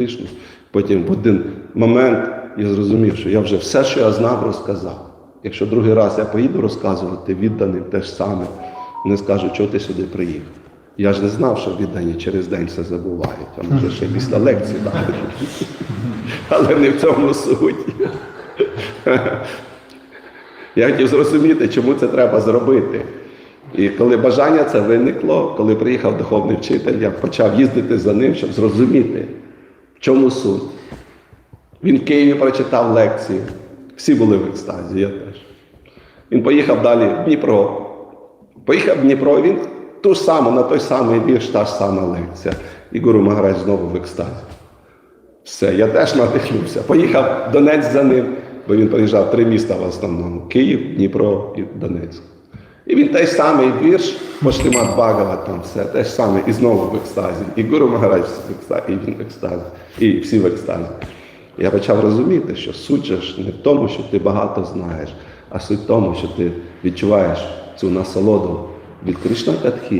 Кришну. Потім в один момент я зрозумів, що я вже все, що я знав, розказав. Якщо другий раз я поїду розказувати відданим те ж саме, вони скажуть, чого ти сюди приїхав. Я ж не знав, що віддані через день все забувають, а може ще після лекції далі. Але не в цьому суть. Я хотів зрозуміти, чому це треба зробити. І коли бажання це виникло, коли приїхав духовний вчитель, я почав їздити за ним, щоб зрозуміти, чому суть. Він в Києві прочитав лекції. Всі були в екстазі, я теж. Він поїхав далі в Дніпро. Поїхав в Дніпро, він ту саму, на той самий вірш, та ж сама лекція. І Гуру Магарадж знову в екстазі. Все, я теж надихнувся. Поїхав Донець за ним, бо він приїжджав три міста в основному: Київ, Дніпро і Донецьк. І він той самий вірш, Пошлімат Багава, там все, те ж саме, і знову в екстазі. І Гуру Магарадж в екстазі, і він в екстазі, і всі в екстазі. Я почав розуміти, що суть же ж не в тому, що ти багато знаєш, а суть в тому, що ти відчуваєш цю насолоду від Кришна Катхі.